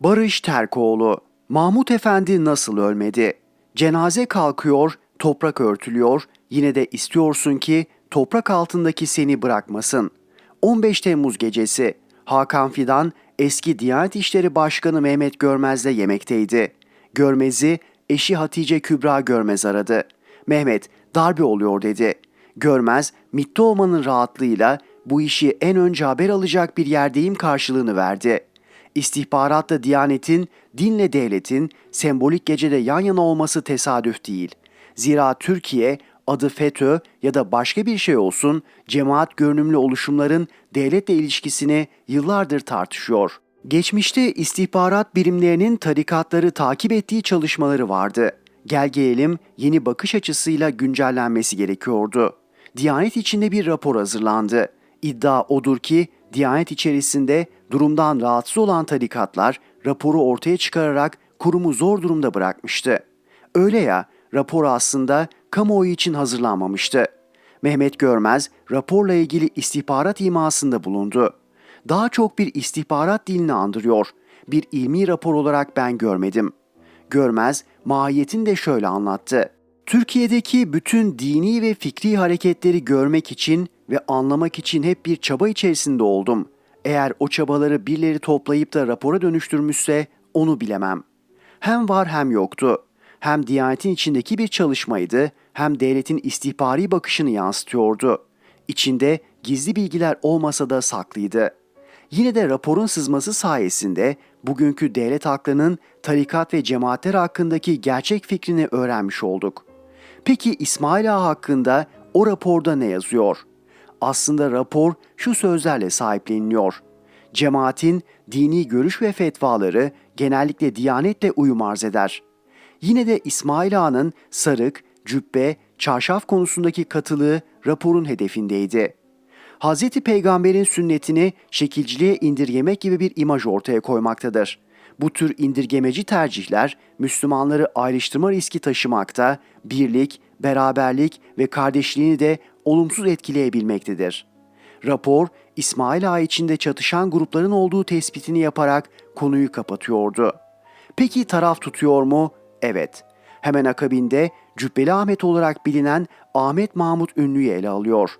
Barış Terkoğlu, Mahmut Efendi nasıl ölmedi? Cenaze kalkıyor, toprak örtülüyor, yine de istiyorsun ki toprak altındaki seni bırakmasın. 15 Temmuz gecesi Hakan Fidan eski Diyanet İşleri Başkanı Mehmet Görmez'le yemekteydi. Görmez'i eşi Hatice Kübra Görmez aradı. Mehmet darbe oluyor dedi. Görmez MİT'te olmanın rahatlığıyla bu işi en önce haber alacak bir yerdeyim karşılığını verdi. İstihbaratla Diyanet'in, dinle devletin sembolik gecede yan yana olması tesadüf değil. Zira Türkiye adı FETÖ ya da başka bir şey olsun cemaat görünümlü oluşumların devletle ilişkisini yıllardır tartışıyor. Geçmişte istihbarat birimlerinin tarikatları takip ettiği çalışmaları vardı. Gel gelelim yeni bakış açısıyla güncellenmesi gerekiyordu. Diyanet içinde bir rapor hazırlandı. İddia odur ki Diyanet içerisinde durumdan rahatsız olan tarikatlar raporu ortaya çıkararak kurumu zor durumda bırakmıştı. Öyle ya, rapor aslında kamuoyu için hazırlanmamıştı. Mehmet Görmez raporla ilgili istihbarat imasında bulundu. Daha çok bir istihbarat dilini andırıyor. Bir ilmi rapor olarak ben görmedim. Görmez mahiyetini de şöyle anlattı. Türkiye'deki bütün dini ve fikri hareketleri görmek için ve anlamak için hep bir çaba içerisinde oldum. Eğer o çabaları birileri toplayıp da rapora dönüştürmüşse onu bilemem. Hem var hem yoktu. Hem Diyanet'in içindeki bir çalışmaydı hem devletin istihbari bakışını yansıtıyordu. İçinde gizli bilgiler olmasa da saklıydı. Yine de raporun sızması sayesinde bugünkü devlet aklının tarikat ve cemaatler hakkındaki gerçek fikrini öğrenmiş olduk. Peki İsmail Ağa hakkında o raporda ne yazıyor? Aslında rapor şu sözlerle sahipleniliyor. Cemaatin dini görüş ve fetvaları genellikle diyanetle uyum arz eder. Yine de İsmail Ağa'nın sarık, cübbe, çarşaf konusundaki katılığı raporun hedefindeydi. Hz. Peygamber'in sünnetini şekilciliğe indirgemek gibi bir imaj ortaya koymaktadır. Bu tür indirgemeci tercihler Müslümanları ayrıştırma riski taşımakta, birlik, beraberlik ve kardeşliğini de olumsuz etkileyebilmektedir. Rapor, İsmail Ağa içinde çatışan grupların olduğu tespitini yaparak konuyu kapatıyordu. Peki taraf tutuyor mu? Evet. Hemen akabinde Cübbeli Ahmet olarak bilinen Ahmet Mahmut Ünlü'yü ele alıyor.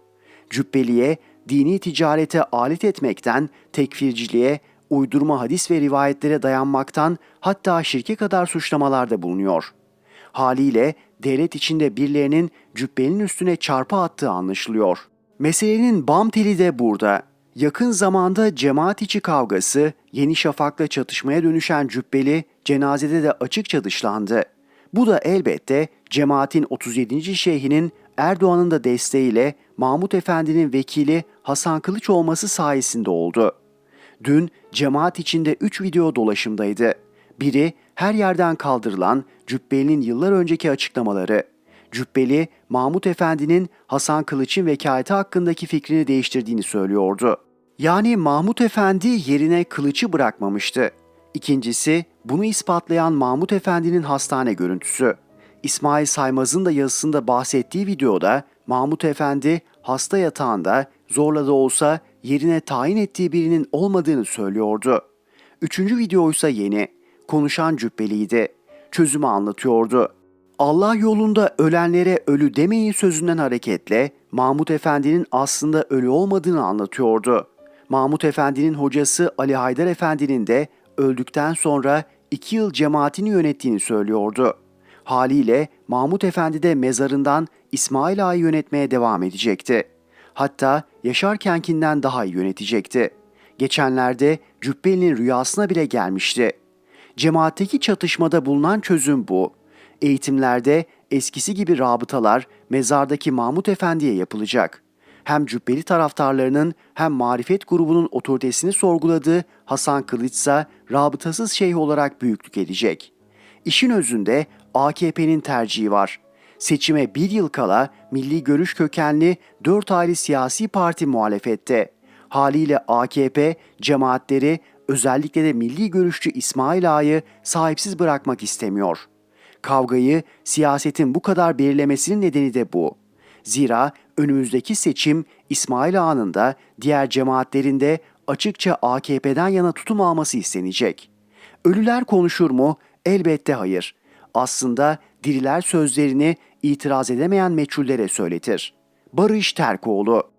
Cübbeli'ye dini ticarete alet etmekten tekfirciliğe, uydurma hadis ve rivayetlere dayanmaktan hatta şirke kadar suçlamalarda bulunuyor. Haliyle devlet içinde birilerinin cübbenin üstüne çarpı attığı anlaşılıyor. Meselenin bam teli de burada. Yakın zamanda cemaat içi kavgası Yeni Şafak'la çatışmaya dönüşen cübbeli cenazede de açıkça dışlandı. Bu da elbette cemaatin 37. şeyhinin Erdoğan'ın da desteğiyle Mahmut Efendi'nin vekili Hasan Kılıç olması sayesinde oldu. Dün cemaat içinde 3 video dolaşımdaydı. Biri her yerden kaldırılan Cübbeli'nin yıllar önceki açıklamaları. Cübbeli, Mahmut Efendi'nin Hasan Kılıç'ın vekaleti hakkındaki fikrini değiştirdiğini söylüyordu. Yani Mahmut Efendi yerine kılıcı bırakmamıştı. İkincisi, bunu ispatlayan Mahmut Efendi'nin hastane görüntüsü. İsmail Saymaz'ın da yazısında bahsettiği videoda Mahmut Efendi hasta yatağında zorla da olsa yerine tayin ettiği birinin olmadığını söylüyordu. Üçüncü video ise yeni. Konuşan cübbeliydi. Çözümü anlatıyordu. Allah yolunda ölenlere ölü demeyin sözünden hareketle Mahmut Efendi'nin aslında ölü olmadığını anlatıyordu. Mahmut Efendi'nin hocası Ali Haydar Efendi'nin de öldükten sonra iki yıl cemaatini yönettiğini söylüyordu. Haliyle Mahmut Efendi de mezarından İsmail Ağa'yı yönetmeye devam edecekti. Hatta yaşarkenkinden daha iyi yönetecekti. Geçenlerde Cübbeli'nin rüyasına bile gelmişti. Cemaatteki çatışmada bulunan çözüm bu. Eğitimlerde eskisi gibi rabıtalar mezardaki Mahmut Efendi'ye yapılacak. Hem Cübbeli taraftarlarının hem marifet grubunun otoritesini sorguladığı Hasan Kılıç ise rabıtasız şeyh olarak büyüklük edecek. İşin özünde AKP'nin tercihi var. Seçime bir yıl kala milli görüş kökenli dört ayrı siyasi parti muhalefette. Haliyle AKP cemaatleri özellikle de milli görüşçü İsmail Ağa'yı sahipsiz bırakmak istemiyor. Kavgayı siyasetin bu kadar belirlemesinin nedeni de bu. Zira önümüzdeki seçim İsmail Ağa'nın da diğer cemaatlerin açıkça AKP'den yana tutum alması istenecek. Ölüler konuşur mu? Elbette hayır. Aslında diriler sözlerini itiraz edemeyen meçhullere söyletir. Barış Terkoğlu